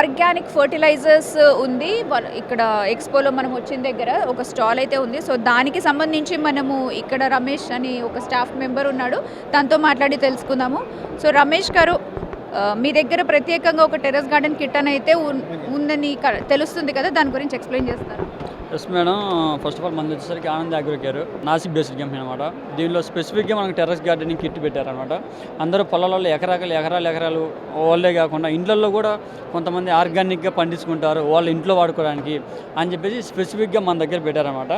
Organic fertilisers ఉంది. ఇక్కడ ఎక్స్పోలో మనం వచ్చిన దగ్గర ఒక స్టాల్ అయితే ఉంది. సో దానికి సంబంధించి మనము ఇక్కడ రమేష్ అని ఒక స్టాఫ్ మెంబర్ ఉన్నాడు. తనతో మాట్లాడి తెలుసుకుందాము. సో రమేష్ గారు మీ దగ్గర ప్రత్యేకంగా ఒక టెర్రస్ గార్డెన్ కిట్ అని అయితే ఉందని తెలుస్తుంది కదా? దాని గురించి ఎక్స్ప్లెయిన్ చేస్తారు? Yes madam first of all మనది వచ్చేసరికి ఆనంద్ అగ్రికేర్ నాసిక్ బేస్డ్ కంపెనీ అనమాట దీనిలో స్పెసిఫిక్గా మనకు టెర్రస్ గార్డెనింగ్ కిట్ పెట్టారనమాట అందరూ పొలాలలో ఎకరాలు ఎకరాలు ఎకరాలు వాళ్ళే కాకుండా ఇండ్లలో కూడా కొంతమంది ఆర్గానిక్గా పండించుకుంటారు. వాళ్ళ ఇంట్లో వాడుకోవడానికి అని చెప్పేసి స్పెసిఫిక్గా మన దగ్గర పెట్టారనమాట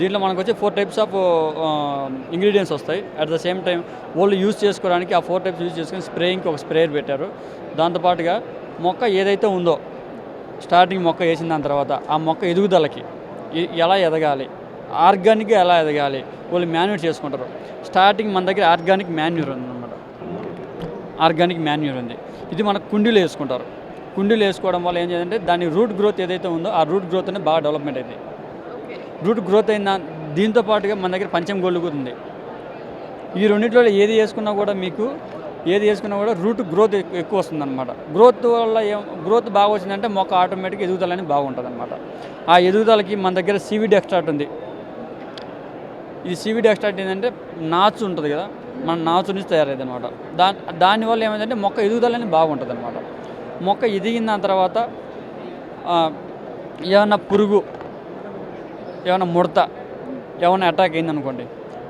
దీంట్లో మనకు వచ్చి ఫోర్ టైప్స్ ఆఫ్ ఇంగ్రీడియంట్స్ వస్తాయి. అట్ ద సేమ్ టైం వాళ్ళు యూజ్ చేసుకోవడానికి ఆ ఫోర్ టైప్స్ యూజ్ చేసుకొని స్ప్రేయింగ్కి ఒక స్ప్రేయర్ పెట్టారు. దాంతోపాటుగా మొక్క ఏదైతే ఉందో స్టార్టింగ్ మొక్క వేసిన దాని తర్వాత ఆ మొక్క ఎదుగుదలకి ఎలా ఎదగాలి? ఆర్గానిక్గా ఎలా ఎదగాలి? వాళ్ళు మాన్యూర్ చేసుకుంటారు. స్టార్టింగ్ మన దగ్గర ఆర్గానిక్ మాన్యూర్ ఉందన్నమాట. ఆర్గానిక్ మాన్యూర్ ఉంది. ఇది మన కుండీలు వేసుకుంటారు. కుండీలు వేసుకోవడం వల్ల ఏం చేయాలంటే దాని రూట్ గ్రోత్ ఏదైతే ఉందో ఆ రూట్ గ్రోత్ అనేది బాగా డెవలప్మెంట్ అయింది. రూట్ గ్రోత్ అయిన దీంతో పాటుగా మన దగ్గర పంచం గోల్డ్ కూడా ఉంది. ఈ రెండింటిలో ఏది వేసుకున్నా కూడా మీకు ఏది వేసుకున్నా కూడా రూట్ గ్రోత్ ఎక్కువ వస్తుందన్నమాట. గ్రోత్ వల్ల ఏం గ్రోత్ బాగా వచ్చిందంటే మొక్క ఆటోమేటిక్ ఎదుగుదల అనేది బాగుంటుంది అనమాట ఆ ఎదుగుదలకి మన దగ్గర సీవీడ్ ఎక్స్ట్రాట్ ఉంది. ఇది సీవీడ్ ఎక్స్ట్రాట్ ఏంటంటే నాచు ఉంటుంది కదా మన నాచు నుంచి తయారైంది అనమాట దా దానివల్ల ఏమైందంటే మొక్క ఎదుగుదలని బాగుంటుంది అనమాట మొక్క ఎదిగిన దాని తర్వాత ఏమైనా పురుగు ఏమైనా ముడత ఏమైనా అటాక్ అయింది అనుకోండి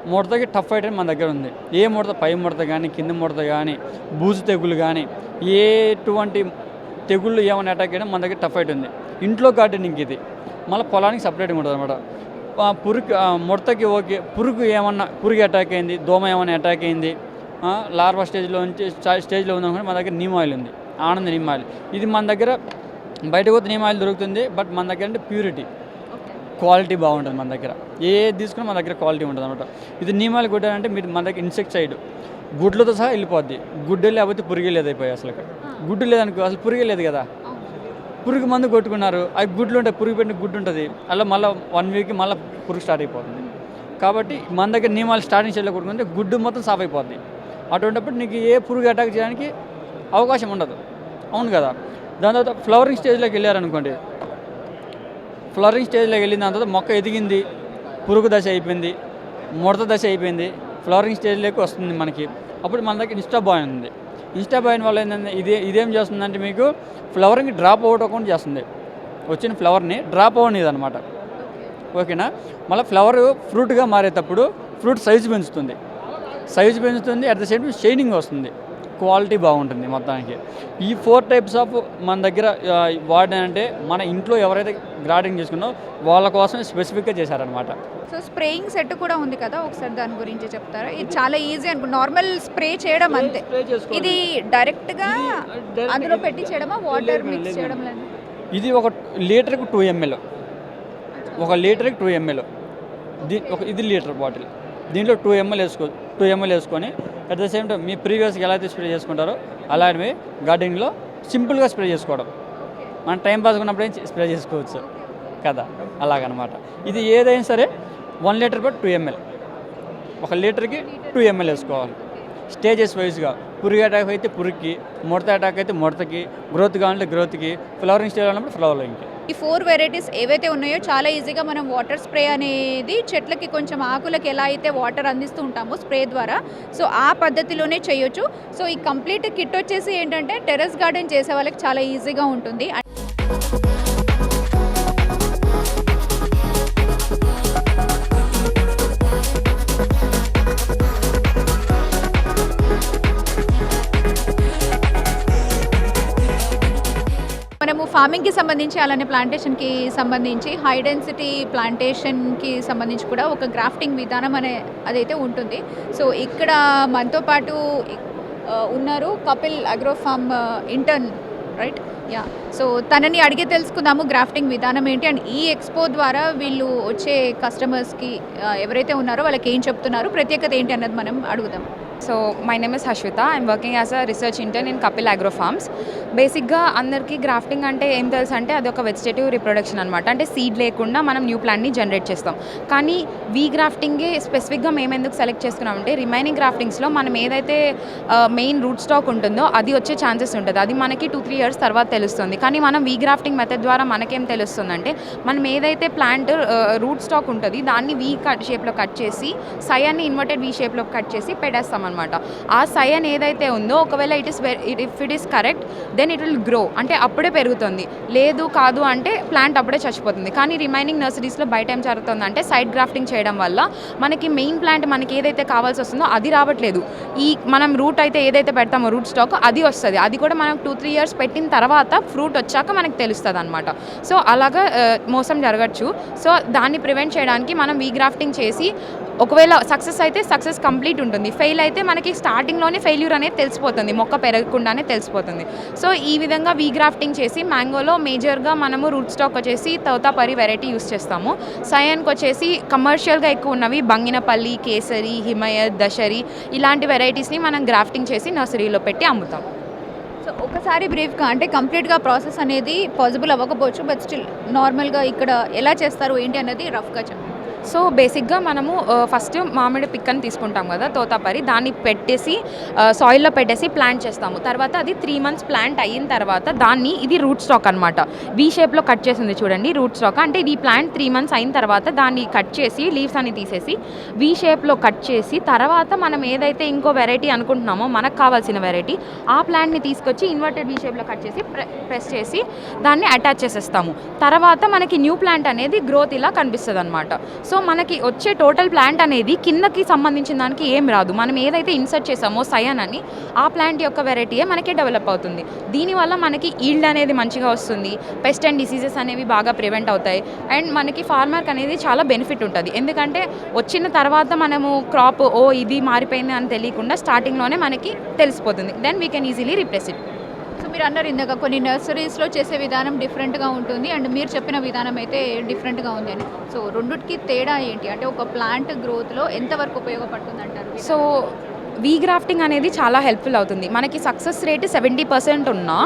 ముడతకి టఫ్ ఐటమ్ మన దగ్గర ఉంది. ఏ ముడత పై ముడత కానీ కింద ముడత కానీ బూజు తెగులు కానీ ఎటువంటి తెగుళ్ళు ఏమైనా అటాక్ అయినా మన దగ్గర టఫ్ ఫైట్ ఉంది. ఇంట్లో గార్డెనింగ్ ఇది. మళ్ళీ పొలానికి సపరేట్గా ఉంటుంది అనమాట పురుగు ముడతకి ఓకే పురుగు ఏమన్నా పురుగు అటాక్ అయింది దోమ ఏమైనా అటాక్ అయింది ఆ, లార్వా స్టేజ్లో నుంచి స్టేజ్లో ఉందనుకుంటే మన దగ్గర నీమ్ ఆయిల్ ఉంది. ఆనంద నీమ్ ఆయిల్ ఇది మన దగ్గర బయటకు పోతే నీమ్ ఆయిల్ దొరుకుతుంది బట్ మన దగ్గర అంటే ప్యూరిటీ క్వాలిటీ బాగుంటుంది మన దగ్గర. ఏ తీసుకున్నా మన దగ్గర క్వాలిటీ ఉంటుంది అనమాట ఇది నియమాలు కొట్టారంటే మీరు మన దగ్గర ఇన్సెక్టిసైడ్ గుడ్లతో సహా వెళ్ళిపోద్ది. గుడ్డే లేకపోతే పురుగు లేదు అయిపోయి అసలు గుడ్డు లేదనుకో అసలు పురుగే లేదు కదా. పురుగు మందు కొట్టుకున్నారు అవి గుడ్లు ఉంటాయి పురుగు పెట్టిన గుడ్డు ఉంటుంది. అలా మళ్ళీ వన్ వీక్ మళ్ళీ పురుగు స్టార్ట్ అయిపోతుంది. కాబట్టి మన దగ్గర నియమాలు స్టార్టింగ్ స్టేజ్లో కొట్టుకుంటే గుడ్డు మొత్తం సాఫ్ అయిపోద్ది. అటువంటిప్పుడు నీకు ఏ పురుగు అటాక్ చేయడానికి అవకాశం ఉండదు. అవును కదా. దాని తర్వాత ఫ్లవరింగ్ స్టేజ్లోకి వెళ్ళారనుకోండి ఫ్లవరింగ్ స్టేజ్లోకి వెళ్ళిన తర్వాత మొక్క ఎదిగింది పురుగు దశ అయిపోయింది ముడత దశ అయిపోయింది ఫ్లవరింగ్ స్టేజ్లోకి వస్తుంది మనకి. అప్పుడు మన దగ్గర ఇన్స్టాబాయ్ ఉంది. ఇన్స్టాబాయిన్ వల్ల ఏంటంటే ఇదే ఇదేం చేస్తుందంటే మీకు ఫ్లవరింగ్ డ్రాప్ అవుట్ అవ్వకుండా చేస్తుంది. వచ్చిన ఫ్లవర్ని డ్రాప్ అవ్వనిది అనమాట ఓకేనా? మళ్ళీ ఫ్లవర్ ఫ్రూట్గా మారేటప్పుడు ఫ్రూట్ సైజు పెంచుతుంది. సైజు పెంచుతుంది అట్ ద సేమ్ షైనింగ్ వస్తుంది. క్వాలిటీ బాగుంటుంది మొత్తానికి. ఈ ఫోర్ టైప్స్ ఆఫ్ మన దగ్గర వాడినంటే మన ఇంట్లో ఎవరైతే గార్డెనింగ్ చేసుకున్నారో వాళ్ళ కోసం స్పెసిఫిక్గా చేశారనమాట సో స్ప్రేయింగ్ సెట్ కూడా ఉంది కదా ఒకసారి దాని గురించి చెప్తారా? ఇది చాలా ఈజీ అనుకో నార్మల్ స్ప్రే చేయడం అంతే. ఇది డైరెక్ట్గా direct అందులో పెట్టి చేయడమా వాటర్ మిక్స్ చేయడం ఇది ఒక లీటర్కి టూ ఎంఎల్. ఒక లీటర్కి టూ ఎంఎల్. దీ ఒక ఇది లీటర్ బాటిల్. దీంట్లో టూ ఎంఎల్ వేసుకో టూ ఎంఎల్ వేసుకొని అట్ ద సేమ్ టైం మీ ప్రీవియస్గా ఎలా అయితే స్ప్రే చేసుకుంటారో. అలాంటివి గార్డెనింగ్లో సింపుల్గా స్ప్రే చేసుకోవడం. మనం టైం పాస్ ఉన్నప్పుడే స్ప్రే చేసుకోవచ్చు. కదా? అలాగనమాట. ఇది ఏదైనా సరే one litre but two ML ఒక లీటర్కి టూ ఎంఎల్ వేసుకోవాలి. స్టేజెస్ వైజ్గా పురుగు అటాక్ అయితే పురుగుకి ముడత అటాక్ అయితే ముడతకి గ్రోత్ కావాలంటే గ్రోత్కి ఫ్లవరింగ్ స్టేజ్ అన్నప్పుడు ఫ్లవరింగ్కి ఈ ఫోర్ వెరైటీస్ ఏవైతే ఉన్నాయో చాలా ఈజీగా మనం వాటర్ స్ప్రే అనేది చెట్లకి కొంచెం ఆకులకి ఎలా అయితే వాటర్ అందిస్తూ ఉంటామో స్ప్రే ద్వారా సో ఆ పద్ధతిలోనే చేయొచ్చు. సో ఈ కంప్లీట్ కిట్ వచ్చేసి ఏంటంటే టెర్రస్ గార్డెన్ చేసే వాళ్ళకి చాలా ఈజీగా ఉంటుంది. మనము ఫార్మింగ్కి సంబంధించి అలానే ప్లాంటేషన్కి సంబంధించి హై డెన్సిటీ ప్లాంటేషన్కి సంబంధించి కూడా ఒక గ్రాఫ్టింగ్ విధానం అనే అదైతే ఉంటుంది. సో ఇక్కడ మనతో పాటు ఉన్నారు Kapil Agrofarm intern right yeah so తనని అడిగి తెలుసుకుందాము గ్రాఫ్టింగ్ విధానం ఏంటి అండ్ ఈ ఎక్స్పో ద్వారా వీళ్ళు వచ్చే కస్టమర్స్కి ఎవరైతే ఉన్నారో వాళ్ళకి ఏం చెప్తున్నారు ప్రత్యేకత ఏంటి అన్నది మనం అడుగుదాం. So my name is Hashvitha I'm working as a research intern in Kapil Agro Farms బేసిక్గా అందరికీ గ్రాఫ్టింగ్ అంటే ఏం తెలుసు అంటే అది ఒక వెజిటేటివ్ రిప్రొడక్షన్ అనమాట అంటే సీడ్ లేకుండా మనం న్యూ ప్లాంట్ని జనరేట్ చేస్తాం. కానీ వీ గ్రాఫ్టింగే స్పెసిఫిక్గా మేము ఎందుకు సెలెక్ట్ చేసుకున్నామంటే రిమైనింగ్ గ్రాఫ్టింగ్స్లో మనం ఏదైతే మెయిన్ రూట్ స్టాక్ ఉంటుందో అది వచ్చే ఛాన్సెస్ ఉంటుంది. అది మనకి టూ త్రీ ఇయర్స్ తర్వాత తెలుస్తుంది. కానీ మనం వీ గ్రాఫ్టింగ్ మెథడ్ ద్వారా మనకేం తెలుస్తుందంటే మనం ఏదైతే ప్లాంట్ రూట్ స్టాక్ ఉంటుంది దాన్ని వీ కట్ షేప్లో కట్ చేసి సయాన్ని ఇన్వర్టెడ్ వీ షేప్లో కట్ చేసి పెట్టేస్తాం అనమాట ఆ సయన్ ఏదైతే ఉందో ఒకవేళ it is if it is correct then it will grow అంటే అప్పుడే పెరుగుతుంది. లేదు కాదు అంటే ప్లాంట్ అప్పుడే చచ్చిపోతుంది. కానీ రిమైనింగ్ నర్సరీస్లో బయట ఏం జరుగుతుంది అంటే సైడ్ గ్రాఫ్టింగ్ చేయడం వల్ల మనకి మెయిన్ ప్లాంట్ మనకి ఏదైతే కావాల్సి వస్తుందో అది రావట్లేదు. ఈ మనం రూట్ అయితే ఏదైతే పెడతామో రూట్ స్టాక్ అది వస్తుంది. అది కూడా మనం టూ త్రీ ఇయర్స్ పెట్టిన తర్వాత ఫ్రూట్ వచ్చాక మనకు తెలుస్తుంది అనమాట సో అలాగా మోసం జరగచ్చు. సో దాన్ని ప్రివెంట్ చేయడానికి మనం వీ గ్రాఫ్టింగ్ చేసి ఒకవేళ సక్సెస్ అయితే సక్సెస్ కంప్లీట్ ఉంటుంది. ఫెయిల్ అయితే అయితే మనకి స్టార్టింగ్లోనే ఫెయిల్యూర్ అనేది తెలిసిపోతుంది. మొక్క పెరగకుండానే తెలిసిపోతుంది. సో ఈ విధంగా వీ గ్రాఫ్టింగ్ చేసి మ్యాంగోలో మేజర్గా మనము రూట్ స్టాక్ వచ్చేసి తోతాపరి వెరైటీ యూస్ చేస్తాము. సయాన్కి వచ్చేసి కమర్షియల్గా ఎక్కువ ఉన్నవి బంగినపల్లి కేసరి హిమయత్ దశరి ఇలాంటి వెరైటీస్ని మనం గ్రాఫ్టింగ్ చేసి నర్సరీలో పెట్టి అమ్ముతాం. సో ఒకసారి బ్రీఫ్గా అంటే కంప్లీట్గా ప్రాసెస్ అనేది పాసిబుల్ అవ్వకపోవచ్చు బట్ స్టిల్ నార్మల్గా ఇక్కడ ఎలా చేస్తారు ఏంటి అనేది రఫ్గా చెప్పండి. సో బేసిక్గా మనము ఫస్ట్ మామిడి పిక్కని తీసుకుంటాం కదా తోతాపరి. దాన్ని పెట్టేసి సాయిల్లో పెట్టేసి ప్లాంట్ చేస్తాము. తర్వాత అది త్రీ మంత్స్ ప్లాంట్ అయిన తర్వాత దాన్ని ఇది రూట్ స్టాక్ అనమాట వీ షేప్లో కట్ చేసింది చూడండి రూట్ స్టాక్ అంటే ఇది ప్లాంట్ త్రీ మంత్స్ అయిన తర్వాత దాన్ని కట్ చేసి లీవ్స్ అన్ని తీసేసి వీ షేప్లో కట్ చేసి తర్వాత మనం ఏదైతే ఇంకో వెరైటీ అనుకుంటున్నామో మనకు కావాల్సిన వెరైటీ ఆ ప్లాంట్ని తీసుకొచ్చి ఇన్వర్టెడ్ వీ షేప్లో కట్ చేసి ప్రెస్ చేసి దాన్ని అటాచ్ చేసేస్తాము. తర్వాత మనకి న్యూ ప్లాంట్ అనేది గ్రోత్ ఇలా కనిపిస్తుంది అనమాట సో సో మనకి వచ్చే టోటల్ ప్లాంట్ అనేది కిందకి సంబంధించిన దానికి ఏం రాదు. మనం ఏదైతే ఇన్సర్ట్ చేసామో సయన్ అని ఆ ప్లాంట్ యొక్క వెరైటీయే మనకి డెవలప్ అవుతుంది. దీనివల్ల మనకి ఈల్డ్ అనేది మంచిగా వస్తుంది. పెస్ట్ అండ్ డిసీజెస్ అనేవి బాగా ప్రివెంట్ అవుతాయి. అండ్ మనకి ఫార్మర్కి అనేది చాలా బెనిఫిట్ ఉంటుంది. ఎందుకంటే వచ్చిన తర్వాత మనము క్రాప్ ఓ ఇది మారిపోయింది అని తెలియకుండా స్టార్టింగ్లోనే మనకి తెలిసిపోతుంది. Then we can easily replace it. So మీరు అన్నారు ఇందాక కొన్ని నర్సరీస్లో చేసే విధానం డిఫరెంట్గా ఉంటుంది అండ్ మీరు చెప్పిన విధానం అయితే డిఫరెంట్గా ఉంది అని. సో రెండుకి తేడా ఏంటి? అంటే ఒక ప్లాంట్ గ్రోత్లో ఎంతవరకు ఉపయోగపడుతుంది అంటారు సో వీ గ్రాఫ్టింగ్ అనేది చాలా హెల్ప్ఫుల్ అవుతుంది. మనకి సక్సెస్ రేట్ సెవెంటీ పర్సెంట్ ఉన్నా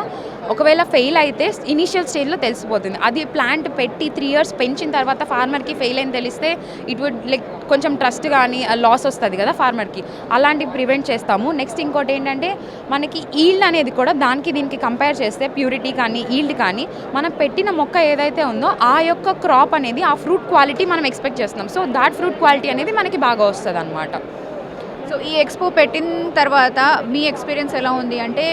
ఒకవేళ ఫెయిల్ అయితే ఇనీషియల్ స్టేజ్లో తెలిసిపోతుంది. అది ప్లాంట్ పెట్టి త్రీ ఇయర్స్ పెంచిన తర్వాత ఫార్మర్కి ఫెయిల్ అని తెలిస్తే ఇట్ వుడ్ లైక్ కొంచెం ట్రస్ట్ కానీ లాస్ వస్తుంది కదా ఫార్మర్కి అలాంటివి ప్రివెంట్ చేస్తాము. నెక్స్ట్ ఇంకోటి ఏంటంటే మనకి ఈల్డ్ అనేది కూడా దానికి దీనికి కంపేర్ చేస్తే ప్యూరిటీ కానీ ఈల్డ్ కానీ మనం పెట్టిన మొక్క ఏదైతే ఉందో ఆ యొక్క క్రాప్ అనేది ఆ ఫ్రూట్ క్వాలిటీ మనం ఎక్స్పెక్ట్ చేస్తున్నాం. సో దాట్ ఫ్రూట్ క్వాలిటీ అనేది మనకి బాగా వస్తుంది అనమాట సో ఈ ఎక్స్పో పెట్టిన తర్వాత మీ ఎక్స్పీరియన్స్ ఎలా ఉంది? అంటే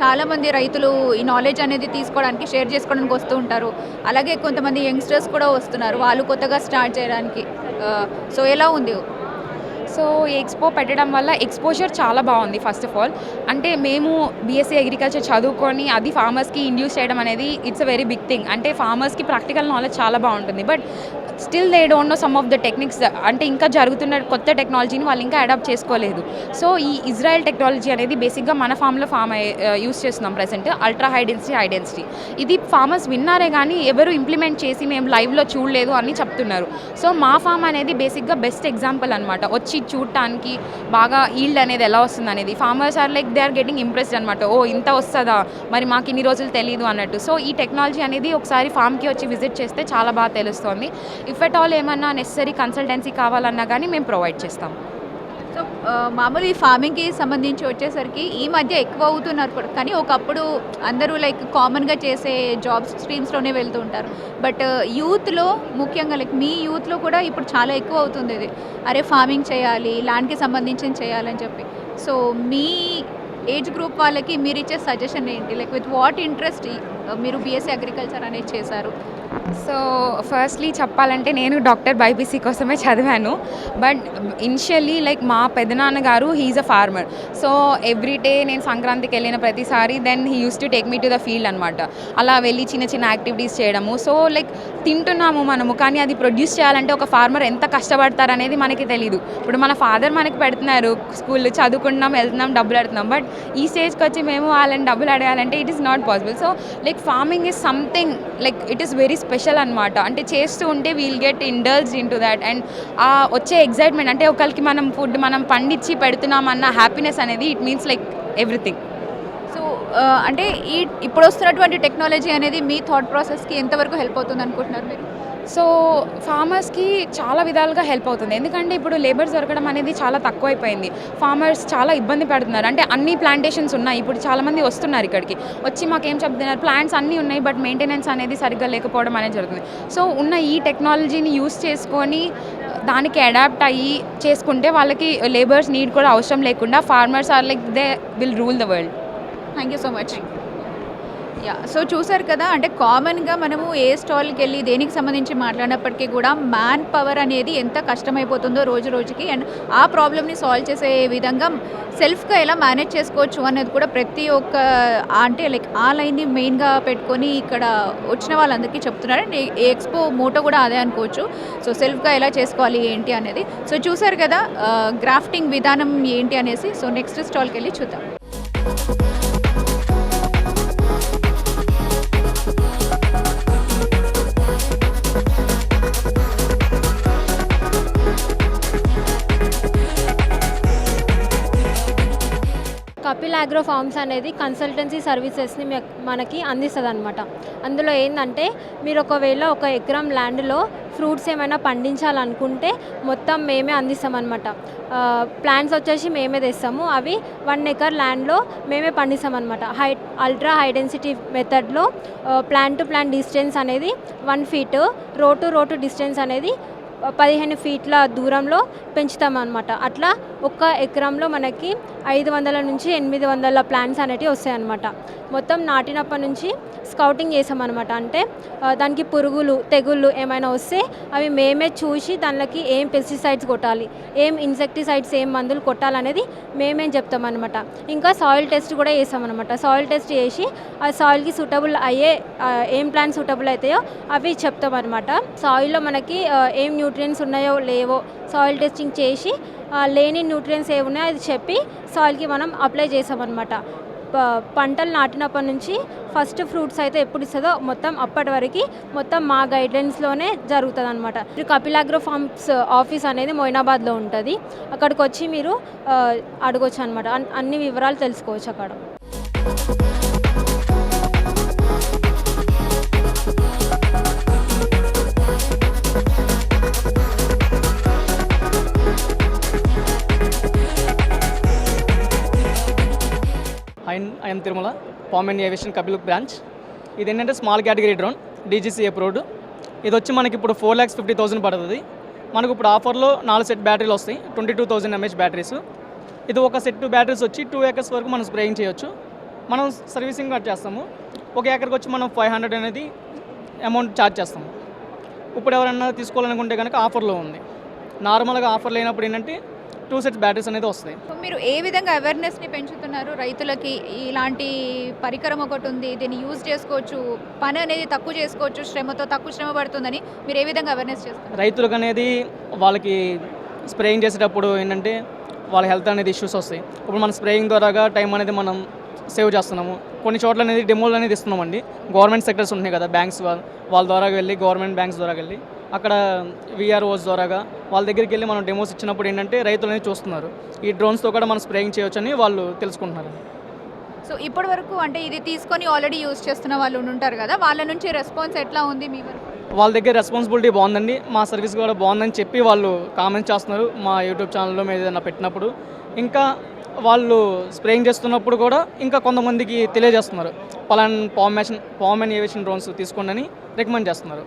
చాలామంది రైతులు ఈ నాలెడ్జ్ అనేది తీసుకోవడానికి షేర్ చేసుకోవడానికి వస్తూ ఉంటారు. అలాగే కొంతమంది యంగ్స్టర్స్ కూడా వస్తున్నారు. వాళ్ళు కొత్తగా స్టార్ట్ చేయడానికి. సో ఎలా ఉంది? సో ఈ ఎక్స్పో పెట్టడం వల్ల ఎక్స్పోజర్ చాలా బాగుంది ఫస్ట్ ఆఫ్ ఆల్ అంటే మేము బీఎస్సీ అగ్రికల్చర్ చదువుకొని అది ఫార్మర్స్కి ఇండ్యూస్ చేయడం అనేది it's a very big thing అంటే ఫార్మర్స్కి ప్రాక్టికల్ నాలెడ్జ్ చాలా బాగుంటుంది. But still they don't know some of the techniques అంటే ఇంకా జరుగుతున్న కొత్త టెక్నాలజీని వాళ్ళు ఇంకా అడాప్ట్ చేసుకోలేదు. సో ఈ ఇజ్రాయెల్ టెక్నాలజీ అనేది బేసిక్గా మన ఫామ్లో ఫామ్ యూస్ చేస్తున్నాం present ultra high density high density ఇది ఫార్మర్స్ విన్నారే కానీ ఎవరు ఇంప్లిమెంట్ చేసి మేము లైవ్లో చూడలేదు అని చెప్తున్నారు. సో మా ఫామ్ అనేది బేసిక్గా బెస్ట్ ఎగ్జాంపుల్ అనమాట వచ్చి చూడటానికి బాగా ఈల్డ్ అనేది ఎలా వస్తుంది అనేది farmers are like they are getting impressed అనమాట ఓ ఇంత వస్తుందా? మరి మాకు ఇన్ని రోజులు తెలియదు అన్నట్టు. సో ఈ టెక్నాలజీ అనేది ఒకసారి ఫామ్కి వచ్చి విజిట్ చేస్తే చాలా బాగా తెలుస్తుంది. ఇఫ్ ఎట్ ఆల్ ఏమన్నా నెసరీ కన్సల్టెన్సీ కావాలన్నా కానీ మేము ప్రొవైడ్ చేస్తాం. సో uh, మామూలు ఈ ఫార్మింగ్కి సంబంధించి వచ్చేసరికి ఈ మధ్య ఎక్కువ అవుతున్నారు కూడా. కానీ ఒకప్పుడు అందరూ లైక్ కామన్గా చేసే జాబ్స్ స్ట్రీమ్స్లోనే వెళ్తూ ఉంటారు. బట్ యూత్లో uh, ముఖ్యంగా లైక్ మీ యూత్లో కూడా ఇప్పుడు చాలా ఎక్కువ అవుతుంది ఇది. అరే ఫార్మింగ్ చేయాలి ల్యాండ్కి సంబంధించి చేయాలని చెప్పి. సో మీ ఏజ్ గ్రూప్ వాళ్ళకి మీరు ఇచ్చే సజెషన్ ఏంటి? లైక్ విత్ వాట్ ఇంట్రెస్ట్ మీరు బీఎస్సీ అగ్రికల్చర్ అనేది చేశారు? సో ఫస్ట్లీ చెప్పాలంటే నేను డాక్టర్ బైపీసీ కోసమే చదివాను. బట్ ఇనిషియల్లీ లైక్ మా పెదనాన్నగారు he's a farmer. So every day నేను సంక్రాంతికి వెళ్ళిన ప్రతిసారి then he used to take me to the field అనమాట అలా వెళ్ళి చిన్న చిన్న యాక్టివిటీస్ చేయడము. సో లైక్ తింటున్నాము మనము కానీ అది ప్రొడ్యూస్ చేయాలంటే ఒక ఫార్మర్ ఎంత కష్టపడతారు అనేది మనకి తెలియదు ఇప్పుడు మన ఫాదర్ మనకి పెడుతున్నారు స్కూల్ చదువుకుంటున్నాం వెళ్తున్నాం డబ్బులు అడుగుతున్నాం. బట్ ఈ స్టేజ్కి వచ్చి మేము వాళ్ళని డబ్బులు అడగాలంటే it is not possible so like farming is something like it is very special అనమాట అంటే చేస్తూ ఉంటే we'll get indulge into that and ఆ వచ్చే ఎగ్జైట్మెంట్ అంటే ఒకరికి మనం ఫుడ్ మనం పండించి పెడుతున్నామన్న హ్యాపీనెస్ అనేది it means like everything so అంటే ఈ ఇప్పుడు వస్తున్నటువంటి టెక్నాలజీ అనేది మీ థాట్ ప్రాసెస్కి ఎంతవరకు హెల్ప్ అవుతుంది అనుకుంటున్నారు మీరు? సో ఫార్మర్స్కి చాలా విధాలుగా హెల్ప్ అవుతుంది. ఎందుకంటే ఇప్పుడు లేబర్స్ దొరకడం అనేది చాలా తక్కువైపోయింది. ఫార్మర్స్ చాలా ఇబ్బంది పడుతున్నారు. అంటే అన్ని ప్లాంటేషన్స్ ఉన్నాయి. ఇప్పుడు చాలామంది వస్తున్నారు ఇక్కడికి. వచ్చి మాకేం చెప్తున్నారు? ప్లాంట్స్ అన్నీ ఉన్నాయి బట్ మెయింటెనెన్స్ అనేది సరిగ్గా లేకపోవడం అనేది జరుగుతుంది. సో ఉన్న ఈ టెక్నాలజీని యూస్ చేసుకొని దానికి అడాప్ట్ అయ్యి చేసుకుంటే వాళ్ళకి లేబర్స్ నీడ్ కూడా అవసరం లేకుండా farmers are like they will rule the world. Thank you so much yeah so చూసారు కదా అంటే కామన్గా మనము ఏ స్టాల్కి వెళ్ళి దేనికి సంబంధించి మాట్లాడినప్పటికీ కూడా మ్యాన్ పవర్ అనేది ఎంత కష్టమైపోతుందో రోజు రోజుకి అండ్ ఆ ప్రాబ్లమ్ని సాల్వ్ చేసే విధంగా సెల్ఫ్గా ఎలా మేనేజ్ చేసుకోవచ్చు అనేది కూడా ప్రతి ఒక్క అంటే లైక్ ఆ లైన్ని మెయిన్గా పెట్టుకొని ఇక్కడ వచ్చిన వాళ్ళందరికీ చెప్తున్నారు. అండ్ ఎక్స్పో మోటో కూడా అదే అనుకోవచ్చు. సో సెల్ఫ్గా ఎలా చేసుకోవాలి ఏంటి అనేది. సో చూసారు కదా గ్రాఫ్టింగ్ విధానం ఏంటి అనేసి. సో నెక్స్ట్ స్టాల్కి వెళ్ళి చూద్దాం. కపిల్ అగ్రో ఫార్మ్స్ అనేది కన్సల్టెన్సీ సర్వీసెస్ని మనకి అందిస్తుంది అనమాట అందులో ఏంటంటే మీరు ఒకవేళ ఒక ఎకరం ల్యాండ్లో ఫ్రూట్స్ ఏమైనా పండించాలనుకుంటే మొత్తం మేమే అందిస్తామన్నమాట. ప్లాంట్స్ వచ్చేసి మేమే తెస్తాము. అవి వన్ ఎకర్ ల్యాండ్లో మేమే పండిస్తామన్నమాట. హై అల్ట్రా హై డెన్సిటీ మెథడ్లో ప్లాంట్ టు ప్లాంట్ డిస్టెన్స్ అనేది one feet row to row to distance అనేది పదిహేను ఫీట్ల దూరంలో పెంచుతామన్నమాట. అట్లా ఒక్క ఎకరంలో మనకి ఐదు వందల నుంచి ఎనిమిది వందల ప్లాంట్స్ అనేటివి వస్తాయన్నమాట. మొత్తం నాటినప్పటి నుంచి స్కౌటింగ్ చేసామన్నమాట అంటే దానికి పురుగులు తెగుళ్ళు ఏమైనా వస్తే అవి మేమే చూసి దానికి ఏం పెస్టిసైడ్స్ కొట్టాలి ఏం ఇన్సెక్టిసైడ్స్ ఏం మందులు కొట్టాలనేది మేమే చెప్తామన్నమాట. ఇంకా సాయిల్ టెస్ట్ కూడా చేసామన్నమాట సాయిల్ టెస్ట్ చేసి ఆ సాయిల్కి సూటబుల్ అయ్యే ఏం ప్లాంట్స్ సూటబుల్ అవుతాయో అవి చెప్తామన్నమాట. సాయిల్లో మనకి ఏం ఏం న్యూట్రియన్స్ ఉన్నాయో లేవో సాయిల్ టెస్టింగ్ చేసి లేని న్యూట్రియన్స్ ఏ ఉన్నాయో అది చెప్పి సాయిల్కి మనం అప్లై చేసామన్నమాట. పంటలు నాటినప్పటి నుంచి ఫస్ట్ ఫ్రూట్స్ అయితే ఎప్పుడు ఇస్తుందో మొత్తం అప్పటి వరకు మొత్తం మా గైడ్లైన్స్లోనే జరుగుతుంది అనమాట కపిలాగ్రో ఫార్మ్స్ ఆఫీస్ అనేది మొయినాబాద్లో ఉంటుంది. అక్కడికి వచ్చి మీరు అడగవచ్చు అడగొచ్చు అనమాట అన్ని వివరాలు తెలుసుకోవచ్చు అక్కడ. పామెన్ ఏవియేషన్ కపిల్ బ్రాంచ్. ఇది ఏంటంటే small category drone DGCA approved ఇది వచ్చి మనకి ఇప్పుడు ఫోర్ ల్యాక్స్ ఫిఫ్టీ థౌసండ్ పడుతుంది. మనకు ఇప్పుడు ఆఫర్లో నాలుగు సెట్ బ్యాటరీలు వస్తాయి twenty two thousand MH batteries ఇది ఒక సెట్ బ్యాటరీస్ వచ్చి టూ ఏకర్స్ వరకు మనం స్ప్రేయింగ్ చేయొచ్చు. మనం సర్వీసింగ్ కట్ చేస్తాము. ఒక ఏకర్కి వచ్చి మనం ఫైవ్ హండ్రెడ్ అనేది అమౌంట్ ఛార్జ్ చేస్తాము. ఇప్పుడు ఎవరైనా తీసుకోవాలనుకుంటే కనుక ఆఫర్లో ఉంది. నార్మల్గా ఆఫర్ లేనప్పుడు ఏంటంటే టూ సెట్స్ బ్యాటరీస్ అనేది వస్తాయి. మీరు ఏ విధంగా అవేర్నెస్ని పెంచుతున్నారు? రైతులకి ఇలాంటి పరికరం ఒకటి ఉంది దీన్ని యూజ్ చేసుకోవచ్చు పని అనేది తక్కువ చేసుకోవచ్చు శ్రమతో తక్కువ శ్రమ పడుతుందని మీరు ఏ విధంగా అవేర్నెస్ చేస్తారు రైతులకు అనేది వాళ్ళకి స్ప్రేయింగ్ చేసేటప్పుడు ఏంటంటే వాళ్ళ హెల్త్ అనేది ఇష్యూస్ వస్తాయి. ఇప్పుడు మన స్ప్రేయింగ్ ద్వారాగా టైం అనేది మనం సేవ్ చేస్తున్నాము. కొన్ని చోట్ల అనేది డెమోలు అనేది ఇస్తున్నామండి. గవర్నమెంట్ సెక్టర్స్ ఉన్నాయి కదా బ్యాంక్స్ వాళ్ళ వాళ్ళ ద్వారా వెళ్ళి గవర్నమెంట్ బ్యాంక్స్ ద్వారా వెళ్ళి. అక్కడ విఆర్ఓస్ ద్వారాగా వాళ్ళ దగ్గరికి వెళ్ళి మనం డెమోస్ ఇచ్చినప్పుడు ఏంటంటే రైతులు అనేది చూస్తున్నారు. ఈ డ్రోన్స్తో కూడా మనం స్ప్రేయింగ్ చేయొచ్చని వాళ్ళు తెలుసుకుంటున్నారు. సో ఇప్పటి వరకు అంటే ఇది తీసుకొని ఆల్రెడీ యూజ్ చేస్తున్న వాళ్ళు ఉంటారు కదా వాళ్ళ నుంచి రెస్పాన్స్ ఎట్లా ఉంది మీ వరకు? వాళ్ళ దగ్గర రెస్పాన్సిబిలిటీ బాగుందండి. మా సర్వీస్ కూడా బాగుందని చెప్పి వాళ్ళు కామెంట్స్ చేస్తున్నారు మా యూట్యూబ్ ఛానల్లో మీద ఏదైనా పెట్టినప్పుడు. ఇంకా వాళ్ళు స్ప్రేయింగ్ చేస్తున్నప్పుడు కూడా ఇంకా కొంతమందికి తెలియజేస్తున్నారు. పలాన్ పామేషన్ పామ్ అండ్ ఏవియేషన్ డ్రోన్స్ తీసుకోండి అని రికమెండ్ చేస్తున్నారు.